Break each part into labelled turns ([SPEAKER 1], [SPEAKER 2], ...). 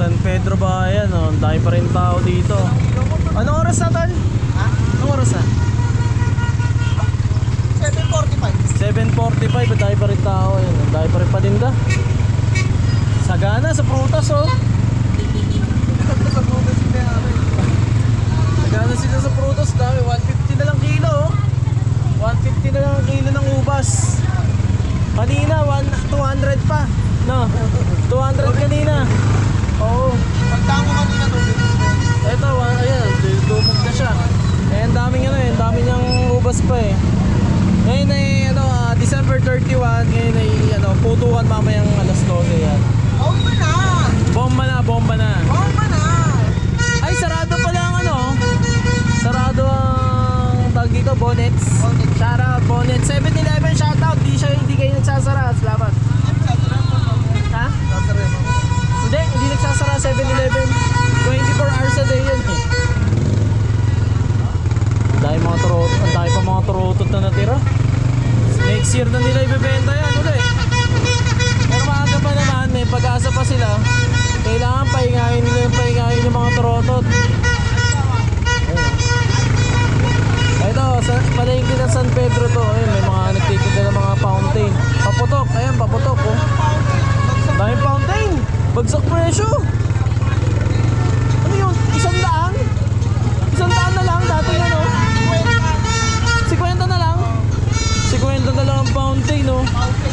[SPEAKER 1] San Pedro ba yan? Oh, ang dami pa rin tao dito. Anong oras na tol?
[SPEAKER 2] Ha?
[SPEAKER 1] Anong oras na?
[SPEAKER 2] 7.45
[SPEAKER 1] 7.45 ang dami pa rin tao yan. Ang dami pa rin paninda. Sagana sa prutas oh. Sagana sila sa prutas. Dami 150 na lang kilo oh. 150 na lang kilo ng ubas. Kanina 1, 200 pa. No. 200 kanina. tawag dito, bonnets.
[SPEAKER 2] Bonnet.
[SPEAKER 1] Shout out, bonnet. 7-Eleven, shout out. Di siya, hindi kayo nagsasara. Salamat. Ha? Hindi, hindi nagsasara 7-Eleven.
[SPEAKER 2] Going Tuesday, no?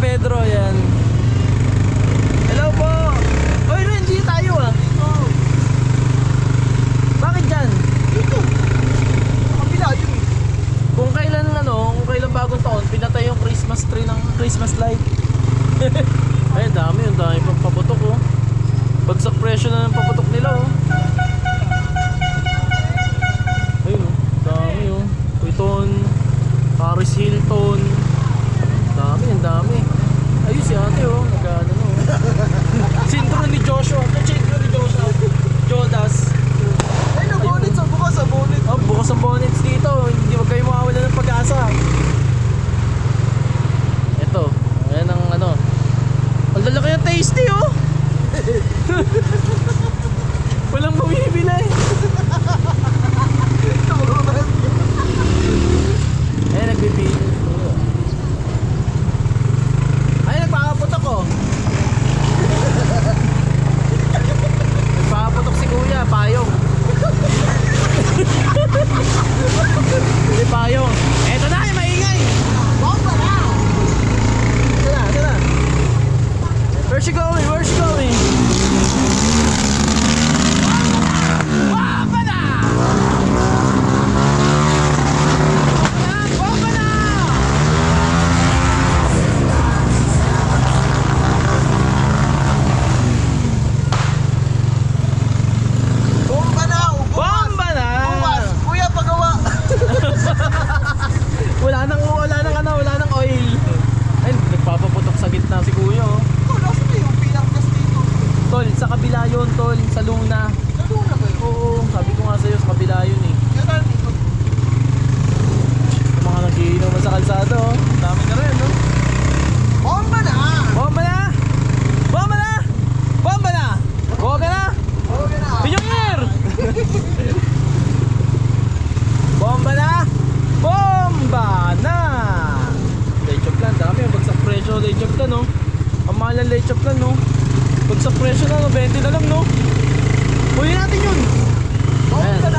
[SPEAKER 1] Pedro, yan. Hello po! Oy, Renji, tayo ah!
[SPEAKER 2] Oh.
[SPEAKER 1] Bakit dyan?
[SPEAKER 2] Dito! Kapila, yun eh.
[SPEAKER 1] Kung kailan ano, kung kailan bagong taon, pinatay yung Christmas tree ng Christmas light. Ay, dami yun, dami pang paputok oh. Bagsak presyo na ng paputok nila oh. Ayun oh, dami oh. Quiton, Paris Hilton,
[SPEAKER 2] lechop na
[SPEAKER 1] no? Ang mahal ng lechop na no? Pag sa presyo na no 20 na lang no? Huwi natin yun.
[SPEAKER 2] Oh,
[SPEAKER 1] Ayan. ka